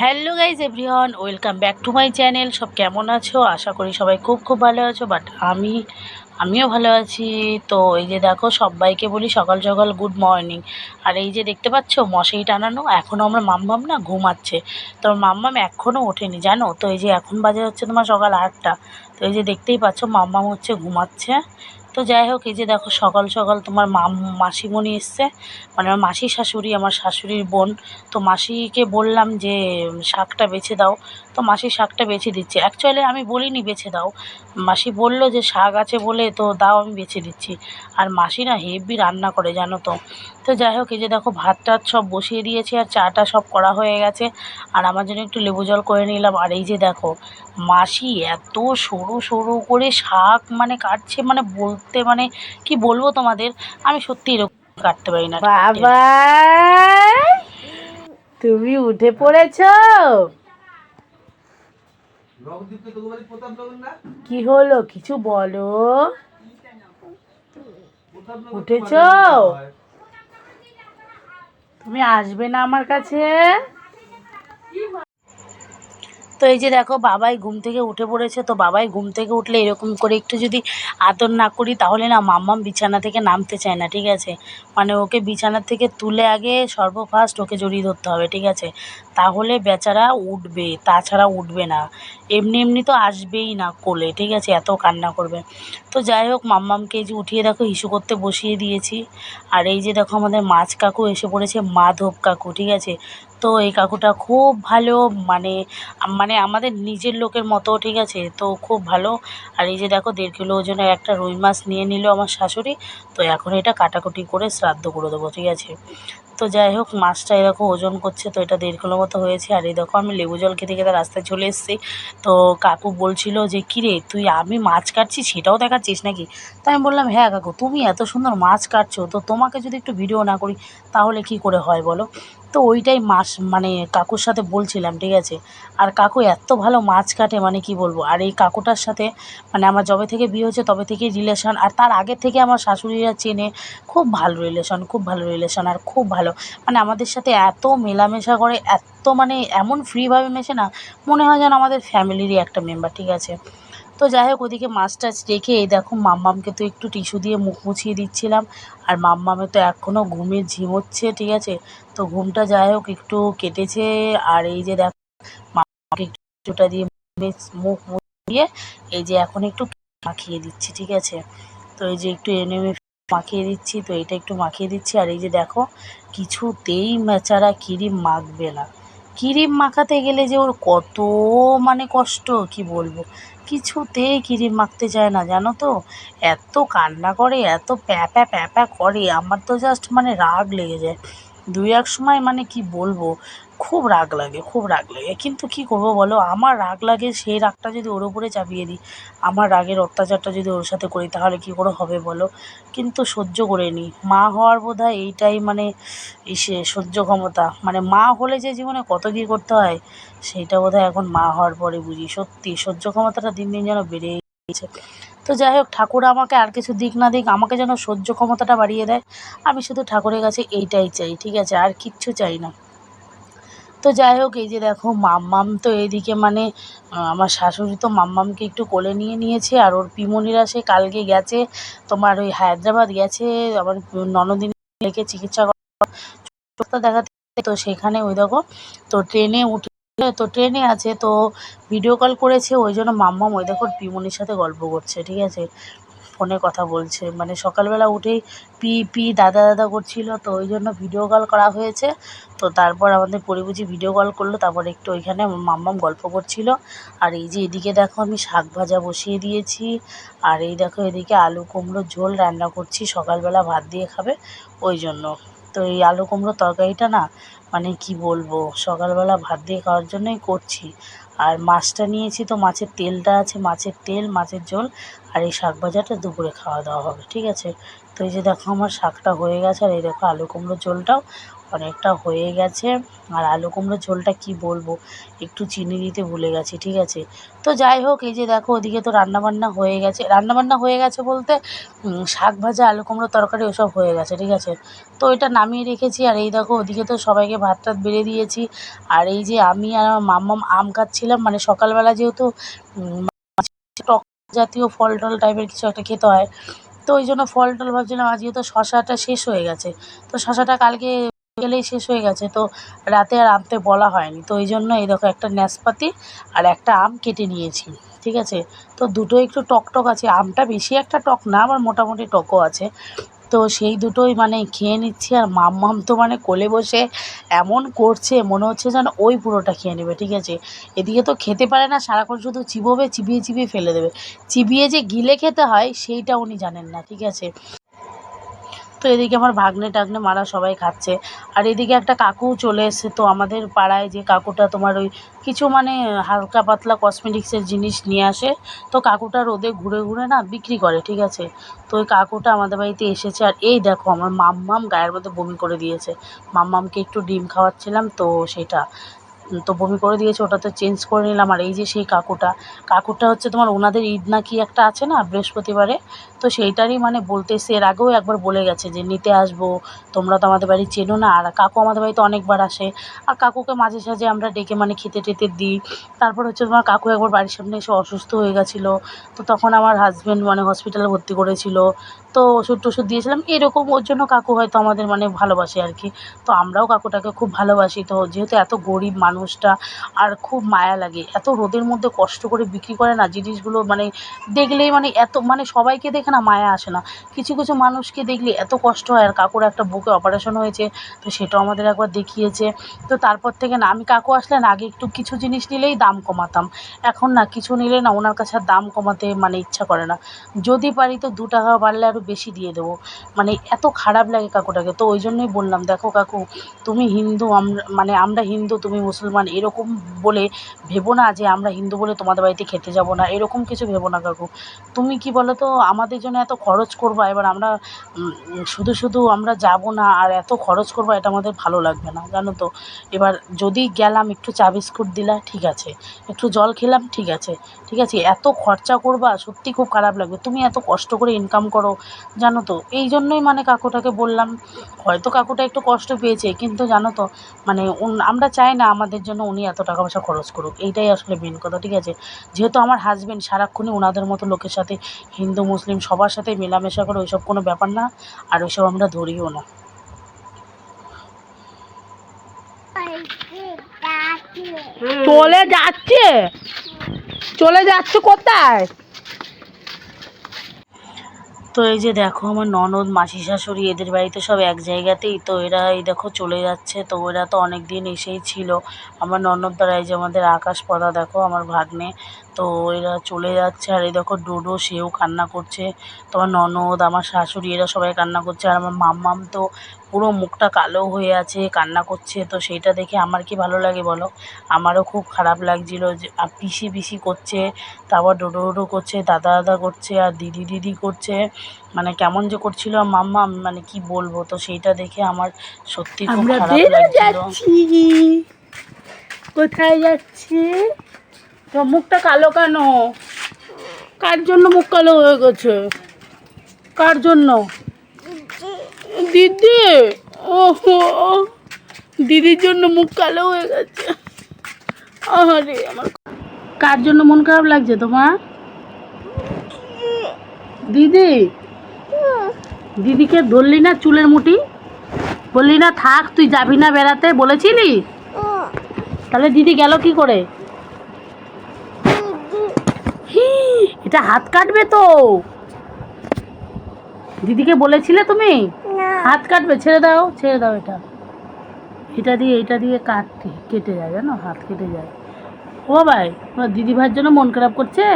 Hello guys everyone, welcome back to my channel. সব কেমন আছো? আশা করি সবাই খুব খুব ভালো আছো, বাট আমি, আমিও ভালো আছি। তো এই যে দেখো, সবাইকে বলি সকাল সকাল গুড মর্নিং। আর এই যে দেখতে পাচ্ছ, মশারি টানানো এখনও আমার মাম্মাম না ঘুমাচ্ছে। তো মাম্মাম এখনও ওঠেনি, জানো? তো এই যে এখন বাজে হচ্ছে তোমার সকাল আটটা। তো এই যে দেখতেই পাচ্ছ, মাম্মাম হচ্ছে ঘুমাচ্ছে। তো যাই হোক, এই যে দেখো সকাল সকাল তোমার মাম, মাসিমণি এসছে। মানে আমার মাসির শাশুড়ি, আমার শাশুড়ির বোন। তো মাসিকে বললাম যে, শাকটা বেছে দাও। তো মাসি শাকটা বেছে দিচ্ছে। অ্যাকচুয়ালি আমি বলিনি বেছে দাও। মাসি বলল যে, শাক আছে বলে তো দাও, আমি বেছে দিচ্ছি। আর মাসি না হেভি রান্না করে, জানো তো। তো যাই হোক, এই যে দেখো ভাত টাত সব বসিয়ে দিয়েছি আর চাটা সব করা হয়ে গেছে। আর আমার জন্য একটু লেবু জল করে নিলাম। আর এই যে দেখো, মাসি এত সরু সরু করে শাক মানে কাটছে মানে বলতে মানে কি বলব তোমাদের? আমি সত্যি এরকম কাটতে পারি না। বাবা তুমি উঠে পড়েছ? কি হলো? কিছু বলো। উঠেছ? তুমি আসবে না আমার কাছে? তো এই যে দেখো, বাবাই ঘুম থেকে উঠে পড়েছে, তো বাবাই ঘুম থেকে উঠলে এরকম করে একটু যদি আদর না করি, তাহলে না মাম্মাম বিছানা থেকে নামতে চায় না, ঠিক আছে? মানে ওকে বিছানা থেকে তুলে আগে সর্বফার্স্ট ওকে জড়িয়ে ধরতে হবে, ঠিক আছে? তাহলে বেচারা উঠবে, তাছাড়া উঠবে না। এমনি এমনি তো আসবেই না কোলে, ঠিক আছে? এত কান্না করবে। তো যাই হোক, মাম্মামকে এই যে উঠিয়ে দেখো, ইস্যু করতে বসিয়ে দিয়েছি। আর এই যে দেখো, আমাদের মাছ কাকু এসে পড়েছে, মাধব কাকু, ঠিক আছে? তো এই কাকুটা খুব ভালো মানে মানে আমাদের নিজের লোকের মতো, ঠিক আছে? তো খুব ভালো। আর এই যে দেখো, দেড় কিলো ওজনের একটা রুই মাছ নিয়ে নিল আমার শাশুড়ি। তো এখন এটা কাটাকুটি করে শ্রাদ্ধ করে দেবো, ঠিক আছে? তো যাই হোক, মাছটা এরকম ওজন করছে, তো এটা দেড় কিলো মতো হয়েছে। আর এই দেখো, আমি লেবু জল খেতে খেতে রাস্তায় চলে এসেছি। তো কাকু বলছিল যে কিরে তুই আমি মাছ কাটছি, সেটাও দেখাচ্ছিস নাকি? তাই আমি বললাম হ্যাঁ কাকু, তুমি এত সুন্দর মাছ কাটছো, তো তোমাকে যদি একটু ভিডিও না করি, তাহলে কি করে হয় বলো? তো ওইটাই মাছ মানে কাকুর সাথে বলছিলাম, ঠিক আছে? আর কাকু এত ভালো মাছ কাটে মানে কি বলব? আর এই কাকুটার সাথে মানে আমার যবে থেকে বিয়ে হয়েছে, তবে থেকেই রিলেশন আর তার আগে থেকে আমার শাশুড়িরা চেনে, খুব ভালো রিলেশন খুব ভালো রিলেশন আর খুব ভালো। মানে আমাদের সাথে এত মেলামেশা করে, এত মানে এমন ফ্রিভাবে মেশে না, মনে হয় যেন আমাদের ফ্যামিলিরই একটা মেম্বার ঠিক আছে? তো যাই হোক ওদিকে মাছ টাছ রেখে এই দেখো মাম্মামকে তো একটু টিস্যু দিয়ে মুখ মুছিয়ে দিচ্ছিলাম। আর মাম্মামে তো এখনও ঘুমে ঝিমোচ্ছে ঠিক আছে? তো ঘুমটা যাই হোক একটু কেটেছে, আর এই যে দেখো মাম্মাকে একটু দিয়ে মুখ মুছিয়ে এই যে এখন একটু মাখিয়ে দিচ্ছি, ঠিক আছে? তো এই যে একটু এনে মাখিয়ে দিচ্ছি, তো এটা একটু মাখিয়ে দিচ্ছি। আর এই যে দেখো, কিছুতেই বেচারা ক্রিম মাখবে না। ক্রিম মাখাতে গেলে যে ওর কত মানে কষ্ট, কি বলব? কিছুতেই ক্রিম মাখতে চায় না, জানো তো? এত কান্না করে, এত প্যাপা প্যাপা করে, আমার তো জাস্ট মানে রাগ লেগে যায়। দুই এক সময় মানে কি বলব? খুব রাগ লাগে, খুব রাগ লাগে। কিন্তু কি করব বলো? আমার রাগ লাগে সেই রাগটা যদি ওর উপরে চাপিয়ে দিই, আমার রাগের অত্যাচারটা যদি ওর সাথে করি, তাহলে কী করে হবে বলো? কিন্তু সহ্য করে নিই মা হওয়ার বোধ হয় এইটাই মানে ইসে, সহ্য ক্ষমতা। মানে মা হলে যে জীবনে কত কী করতে হয় সেইটা বোধ এখন মা হওয়ার পরে বুঝি। সত্যি, সহ্য ক্ষমতাটা দিন দিন যেন বেড়েই গেছে। তো যাই হোক, ঠাকুর আমাকে আর কিছু দিক না দিক, আমাকে যেন সহ্য ক্ষমতাটা বাড়িয়ে দেয়, আমি শুধু ঠাকুরের কাছে এইটাই চাই, ঠিক আছে? আর কিচ্ছু চাই না। তো যাই হোক, এই যে দেখো মাম্মাম তো এদিকে মানে আমার শাশুড়ি তো মাম্মামকে একটু কোলে নিয়ে নিয়েছে, আর ওর পিমনিরা সে কালকে গেছে, তোমার ওই হায়দ্রাবাদ গেছে, আবার ননদিন লেগে চিকিৎসা করা দেখাতে তো সেখানে ওই দেখো, তো ট্রেনে উঠে, তো ট্রেনে আছে, তো ভিডিও কল করেছে, ওই জন্য মাম্মাম ওই দেখো পিমনির সাথে গল্প করছে, ঠিক আছে? ফোনে কথা বলছে। মানে সকালবেলা উঠেই পি পি দাদা দাদা করছিল, তো ওই জন্য ভিডিও কল করা হয়েছে। তো তারপর আমাদের পরিবুঝি ভিডিও কল করল, তারপর একটু ওইখানে মাম্মাম গল্প করছিল। আর এই যে এদিকে দেখো আমি শাক ভাজা বসিয়ে দিয়েছি, আর এই দেখো এদিকে আলু কুমড়োর ঝোল রান্না করছি, সকালবেলা ভাত দিয়ে খাবে ওই জন্য। তো এই আলু কুমড়োর তরকারিটা না মানে কি বলব, সকালবেলা ভাত দিয়ে খাওয়ার জন্যই করছি। আর মাছটা নিয়েছি তো মাছের তেলটা আছে, মাছের তেল, মাছের ঝোল আর এই শাক ভাজাটা দুপুরে খাওয়া দাওয়া হবে, ঠিক আছে? তো এই যে দেখো আমার শাকটা হয়ে গেছে আর এই দেখো আলু কুমড়োর ঝোলটাও অনেকটা হয়ে গেছে। আর আলু কুমড়ো ঝোলটা কি বলব? একটু চিনি দিতে ভুলে গেছি, ঠিক আছে? তো যাই হোক, এই যে দেখো, ওদিকে তো রান্নাবান্না হয়ে গেছে। রান্নাবান্না হয়ে গেছে বলতে শাক ভাজা, আলু কুমড়ো তরকারি ওসব হয়ে গেছে, ঠিক আছে? তো এটা নামিয়ে রেখেছি। আর এই দেখো, ওদিকে তো সবাইকে ভাত টাত বেড়ে দিয়েছি। আর এই যে আমি আর আমার মাম্মাম আম খাচ্ছিলাম মানে সকালবেলা যেহেতু টক জাতীয় ফল টল টাইপের কিছু একটা খেতে হয়। তো ওই জন্য ফল টল ভাবছিলাম, আজকে তো শশাটা শেষ হয়ে গেছে। তো শশাটা কালকে গেলেই শেষ হয়ে গেছে। তো রাতে আর আনতে বলা হয়নি। তো ওই জন্য এই দেখো একটা নাশপাতি আর একটা আম কেটে নিয়েছি, ঠিক আছে? তো দুটো একটু টক টক আছে। আমটা বেশি একটা টক না আবার মোটামুটি টকও আছে। তো সেই দুটোই মানে খেয়ে নিচ্ছি আর মাম্মাম তো মানে কোলে বসে এমন করছে, মনে হচ্ছে যেন ওই পুরোটা খেয়ে নেবে, ঠিক আছে? এদিকে তো খেতে পারে না, সারাক্ষণ শুধু চিবোবে, চিবিয়ে চিবিয়ে ফেলে দেবে। চিবিয়ে যে গিলে খেতে হয়, সেইটা উনি জানেন না, ঠিক আছে? তো এদিকে আমার ভাগ্নে টাগ্নে মারা সবাই খাচ্ছে। আর এদিকে একটা কাকু চলে এসেছে, তো আমাদের পাড়ায় যে কাকুটা তোমার ওই কিছু মানে হালকা পাতলা কসমেটিক্সের জিনিস নিয়ে আসে, তো কাকুটা রোদে ঘুরে ঘুরে না বিক্রি করে, ঠিক আছে? তো ওই কাকুটা আমাদের বাড়িতে এসেছে, আর এই দেখো আমার মাম্মাম গায়ের মধ্যে বমি করে দিয়েছে। মাম্মামকে একটু ডিম খাওয়াচ্ছিলাম, তো সেটা। তো বমি করে দিয়েছে, ওটা তো চেঞ্জ করে নিলাম। আর এই যে সেই কাকুটা কাকুটা হচ্ছে তোমার ওনাদের ঈদ না কি একটা আছে না, বৃহস্পতিবারে? তো সেইটারই মানে বলতে এসে এর আগেও একবার বলে গেছে যে নিতে আসব, তোমরা তো আমাদের বাড়ি চেনো না। আর কাকু আমাদের বাড়িতে অনেকবার আসে। আর কাকুকে মাঝে সাঝে আমরা ডেকে মানে খেতে টেতে দিই। তারপর হচ্ছে তোমার কাকু একবার বাড়ির সামনে এসে অসুস্থ হয়ে গেছিল। তো তখন আমার হাজব্যান্ড মানে হসপিটালে ভর্তি করেছিল। তো ওষুধ টষুধ দিয়েছিলাম। এরকম ওর জন্য কাকু হয়তো আমাদের মানে ভালোবাসে আর কি। তো আমরাও কাকুটাকে খুব ভালোবাসি। তো যেহেতু এত গরিব মানুষটা আর খুব মায়া লাগে, এত রোদের মধ্যে কষ্ট করে বিক্রি করে না জিনিসগুলো মানে দেখলেই মানে এত মানে সবাইকে দেখে না মায়া আসে না। কিছু কিছু মানুষকে দেখলে এত কষ্ট হয় আর কাকুর একটা বুকে অপারেশন হয়েছে, তো সেটাও আমাদের একবার দেখিয়েছে। তো তারপর থেকে না, আমি কাকু আসলে না, আগে একটু কিছু জিনিস নিলেই দাম কমাতাম। এখন না, কিছু নিলে না, ওনার কাছে আর দাম কমাতে মানে ইচ্ছা করে না। যদি পারি তো দু টাকা বাড়লে আরও বেশি দিয়ে দেবো। মানে এত খারাপ লাগে কাকুটাকে। তো ওই জন্যই বললাম, দেখো কাকু, তুমি হিন্দু আমরা মানে আমরা হিন্দু, তুমি মুসলমান, এরকম বলে ভেবো না যে আমরা হিন্দু বলে তোমাদের বাড়িতে খেতে যাব না। এরকম কিছু ভেবো না কাকু। তুমি কি বলো তো আমাদের জন্য এত খরচ করবা, এবার আমরা শুধু শুধু আমরা যাব না, আর এত খরচ করব, এটা আমাদের ভালো লাগবে না, জানো তো। এবার যদি গেলাম একটু চা বিস্কুট দিলা, ঠিক আছে। একটু জল খেলাম, ঠিক আছে। ঠিক আছে, এত খরচা করবা, সত্যি খুব খারাপ লাগবে। তুমি এত কষ্ট করে ইনকাম করো জানো তো? এই জন্যই মানে কাকুটাকে বললাম, হয়তো কাকুটা একটু কষ্ট পেয়েছে, কিন্তু জানো তো মানে আমরা চাই না আমাদের জন্য উনি এত টাকা পয়সা খরচ করুক, এইটাই আসলে মেন কথা, ঠিক আছে? যেহেতু আমার হাজবেন্ড সারাক্ষণই ওনাদের মতো লোকের সাথে, হিন্দু, মুসলিম, সবার সাথে মেলামেশা করে, ওইসব কোনো ব্যাপার না, আর ওইসব আমরা ধরিও না। চলে যাচ্ছে? চলে যাচ্ছে কোথায়? তো এই যে দেখো আমার ননদ, মাসি শাশুড়ি এদের বাড়িতে সব এক জায়গাতেই। তো এরা এই দেখো চলে যাচ্ছে। তো এরা তো অনেক দিন এসেই ছিল। আমার ননদ দ্বারা এই যে আমাদের আকাশ পদা দেখো, আমার ভাগ্নে। তো এরা চলে যাচ্ছে আর এই দেখো ডোডো সেও কান্না করছে। তোমার ননদ আমার শাশুড়ি এরা সবাই কান্না করছে। আর আমার মাম্মাম তো পুরো মুখটা কালো হয়ে আছে কান্না করছে। তো সেইটা দেখে আমার কি ভালো লাগে বলো? আমারও খুব খারাপ লাগছিল যে আর পিসি পিসি করছে তারপর ডোডো ডোডো করছে দাদা দাদা করছে আর দিদি দিদি করছে। মানে কেমন যে করছিল মাম্মা মানে কি বলব? তো সেইটা দেখে আমার সত্যি খুব খারাপ লাগছিল। কোথায় যাচ্ছি? তো মুখটা কালো কেন? কার জন্য মুখ কালো হয়ে গেছে? কার জন্য? দিদি! ওহো! দিদির জন্য মুখ কালো হয়ে গেছে। আরে আমার কার জন্য মন খারাপ লাগছে তোমার? দিদি! দিদিকে ধরলি না চুলের মুঠি? বললি না থাক তুই যাবি না বেড়াতে বলেছিলি? তাহলে দিদি গেল কি করে? এটা হাত কাটবে তো। দিদিকে বলেছিলে তুমি? হাত কাটবে ছেড়ে দাও ছেড়ে দাও এটা। এটা দিয়ে এটা দিয়ে কাটতে কেটে যায় জানো? হাত কেটে যায়। ও ভাই তোমার দিদি ভাইয়ের জন্য মন খারাপ করছে?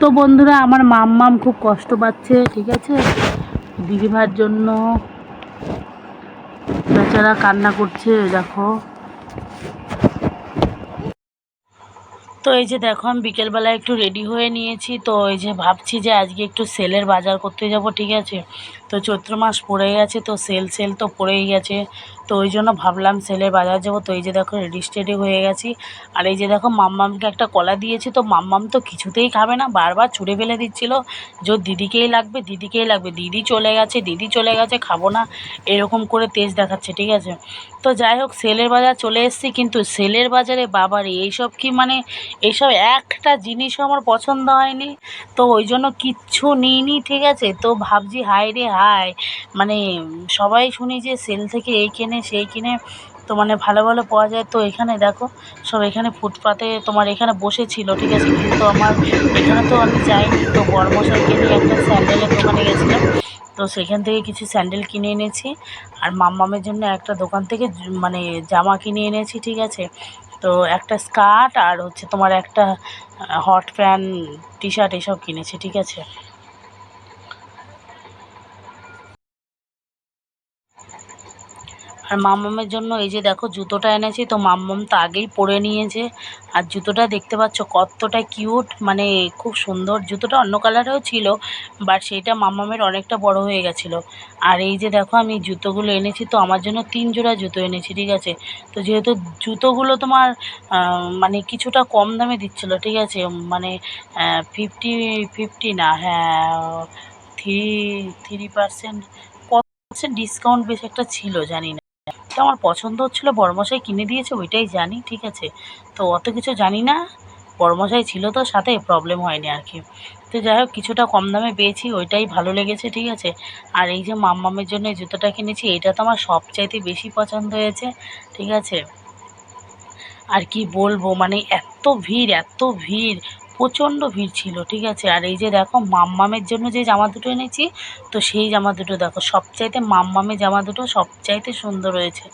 তো বন্ধুরা আমার মাম্মাম খুব কষ্ট পাচ্ছে ঠিক আছে? দিদি ভাইয়ের জন্য বেচারা কান্না করছে দেখো। তো এই যে দেখো, আমি বিকেলবেলায় একটু রেডি হয়ে নিয়েছি। তো এই যে ভাবছি যে আজকে একটু সেলের বাজার করতে যাব, ঠিক আছে? তো চৈত্র মাস পড়ে গেছে, তো সেল সেল তো পড়েই গেছে। তো ওই জন্য ভাবলাম সেলের বাজার যাব। তো এই যে দেখো রেডি স্টেডি হয়ে গেছি। আর এই যে দেখো, মাম্মামকে একটা কলা দিয়েছি, তো মাম্মাম তো কিছুতেই খাবে না। বারবার ছুঁড়ে ফেলে দিচ্ছিল যে দিদিকেই লাগবে দিদিকেই লাগবে। দিদি চলে গেছে, দিদি চলে গেছে, খাব না। এরকম করে তেজ দেখাচ্ছে, ঠিক আছে? তো যাই হোক সেলের বাজার চলে এসেছি। কিন্তু সেলের বাজারে বাবারে, এইসব কি মানে এইসব একটা জিনিসও আমার পছন্দ হয়নি। তো ওই জন্য কিচ্ছু নিইনি, ঠিক আছে? তো ভাবছি, হায় রে হায় মানে সবাই শুনি যে সেল থেকে এই কেনে, সেই কিনে, তো মানে ভালো ভালো পাওয়া যায়। তো এখানে দেখো, সব এখানে ফুটপাতে তোমার এখানে বসেছিল, ঠিক আছে? কিন্তু আমার এখানে তো আমি যাইনি। তো বর্মশাইকে নিয়ে একটা স্যান্ডেলের দোকানে গেছিলাম। তো সেখান থেকে কিছু স্যান্ডেল কিনে এনেছি। আর মাম্মামের জন্য একটা দোকান থেকে মানে জামা কিনে এনেছি, ঠিক আছে? তো একটা স্কার্ট আর হচ্ছে তোমার একটা হট প্যান্ট টি শার্ট এসব কিনেছি, ঠিক আছে? আর মাম্মামের জন্য এই যে দেখো জুতোটা এনেছি, তো মাম্মাম তো আগেই পরে নিয়েছে। আর জুতোটা দেখতে পাচ্ছ কতটা কিউট মানে খুব সুন্দর। জুতোটা অন্য কালারেও ছিল বাট সেইটা মাম্মামের অনেকটা বড় হয়ে গেছিল। আর এই যে দেখো আমি জুতোগুলো এনেছি, তো আমার জন্য তিন জোড়া জুতো এনেছি, ঠিক আছে? তো যেহেতু জুতোগুলো তোমার মানে কিছুটা কম দামে দিচ্ছিল, ঠিক আছে? মানে ফিফটি ফিফটি না হ্যাঁ থ্রি থ্রি পার্সেন্ট কত পার্সেন্ট ডিসকাউন্ট বেশ একটা ছিল, জানি না। তো আমার পছন্দ হচ্ছিল, বড়মশাই কিনে দিয়েছে, ওইটাই জানি, ঠিক আছে। তো অত কিছু জানি না, বড়মশাই ছিল তো, সাথে প্রবলেম হয়নি আর কি। তো যাই হোক, কিছুটা কম দামে পেয়েছি, ওইটাই ভালো লেগেছে, ঠিক আছে। আর এই যে মাম্মামের জন্য জুতোটা কিনেছি এটা তো আমার সবচাইতে বেশি পছন্দ হয়েছে, ঠিক আছে। আর কি বলব মানে এত ভিড় এত ভিড় প্রচণ্ড ভিড় ছিল, ঠিক আছে? আর এই যে দেখো, মাম্মামের জন্য যে জামা দুটো এনেছি, তো সেই জামা দুটো দেখো, সবচাইতে মাম্মামের জামা দুটো সবচাইতে সুন্দর হয়েছে।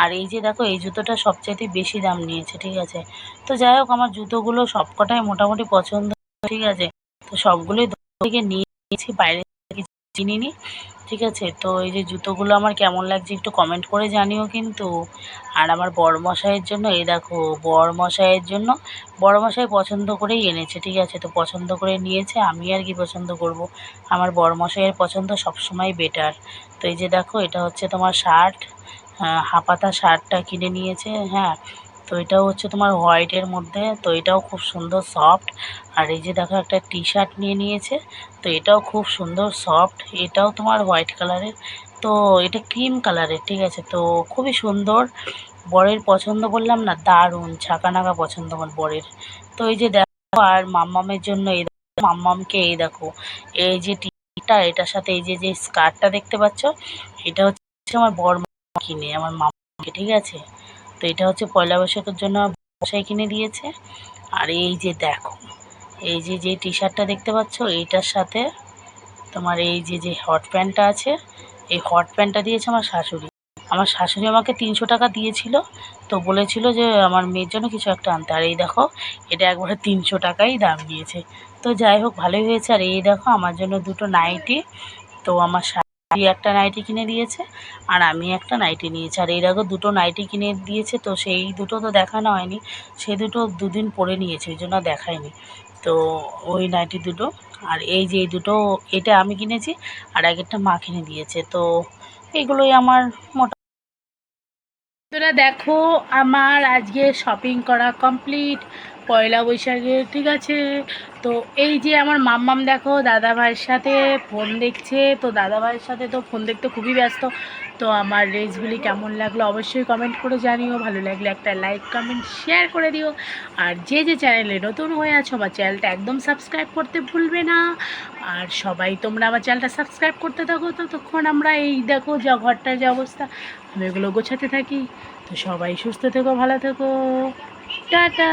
আর এই যে দেখো, এই জুতোটা সবচাইতে বেশি দাম নিয়েছে, ঠিক আছে? তো যাই হোক, আমার জুতোগুলো সবকটাই মোটামুটি পছন্দ, ঠিক আছে? তো সবগুলোই থেকে নিয়েছি বাইরে কিছু কিনিনি ঠিক আছে? তো এই যে জুতোগুলো আমার কেমন লাগছে একটু কমেন্ট করে জানিও কিন্তু। আর আমার বড়মশাইয়ের জন্য, এই দেখো বড়মশাইয়ের জন্য বড়মশাই পছন্দ করেই এনেছে, ঠিক আছে? তো পছন্দ করে নিয়েছে, আমি আর কি পছন্দ করব? আমার বড়মশাইয়ের পছন্দ সবসময় বেটার তো এই যে দেখো, এটা হচ্ছে তোমার শার্ট হাফাতা শার্টটা কিনে নিয়েছে হ্যাঁ? তো এটাও হচ্ছে তোমার হোয়াইটের মধ্যে, তো এটাও খুব সুন্দর সফট আর এই যে দেখো একটা টি শার্ট নিয়ে নিয়েছে, তো এটাও খুব সুন্দর সফট এটাও তোমার হোয়াইট কালারের তো এটা ক্রিম কালারের ঠিক আছে? তো খুবই সুন্দর। বরের পছন্দ বললাম না, দারুণ। ছাকানাকা পছন্দ আমার বরের। তো এই যে দেখো, আর মাম্মামের জন্য এই মাম্মামকে এই দেখো, এই যে টিটা এটার সাথে এই যে যে স্কার্টটা দেখতে পাচ্ছ, এটা হচ্ছে আমার বর কিনে, আমার মামাকে ঠিক আছে? তো এটা হচ্ছে পয়লা বৈশাখের জন্য বসাই কিনে দিয়েছে। আর এই যে দেখো, এই যে যে টি শার্টটা দেখতে পাচ্ছ, এইটার সাথে তোমার এই যে যে হট প্যান্টটা আছে, এই হট প্যান্টটা দিয়েছে আমার শাশুড়ি। আমার শাশুড়ি আমাকে তিনশো টাকা দিয়েছিল, তো বলেছিল যে আমার মেয়ের জন্য কিছু একটা আনতে। আর এই দেখো, এটা একবারে তিনশো টাকাই দাম দিয়েছে। তো যাই হোক, ভালোই হয়েছে। আর এই দেখো, আমার জন্য দুটো নাইটি তো আমার শাশুড়ি একটা নাইটি কিনে দিয়েছে আর আমি একটা নাইটি নিয়েছি। আর এর দেখো দুটো নাইটি কিনে দিয়েছে তো সেই দুটো তো দেখানো হয়নি সেই দুটো দুদিন পরে নিয়েছে ওই জন্য দেখায়নি। তো ওই নাইটি দুটো আর এই যে দুটো, এটা আমি কিনেছি আর আগেরটা মা কিনে দিয়েছে। তো এগুলোই আমার মোটা তোরা দেখো, আমার আজকে শপিং করা কমপ্লিট পয়লা বৈশাখে, ঠিক আছে? তো এই যে আমার মাম্মাম দেখো দাদা ভাইয়ের সাথে ফোন দেখছে, তো দাদা ভাইয়ের সাথে তো ফোন দেখতে খুবই ব্যস্ত। তো আমার রেসগুলি কেমন লাগল অবশ্যই কমেন্ট করে জানিও। ভালো লাগলে একটা লাইক কমেন্ট শেয়ার করে দিও। আর যে যে চ্যানেলে নতুন হয়ে আছো, আমার চ্যানেলটা একদম সাবস্ক্রাইব করতে ভুলবে না। আর সবাই তোমরা আমার চ্যানেলটা সাবস্ক্রাইব করতে থাকো তো তখন আমরা এই দেখো যা ঘরটার যে অবস্থা, আমি এগুলো গোছাতে থাকি। তো সবাই সুস্থ থেকো, ভালো থেকো। টাটা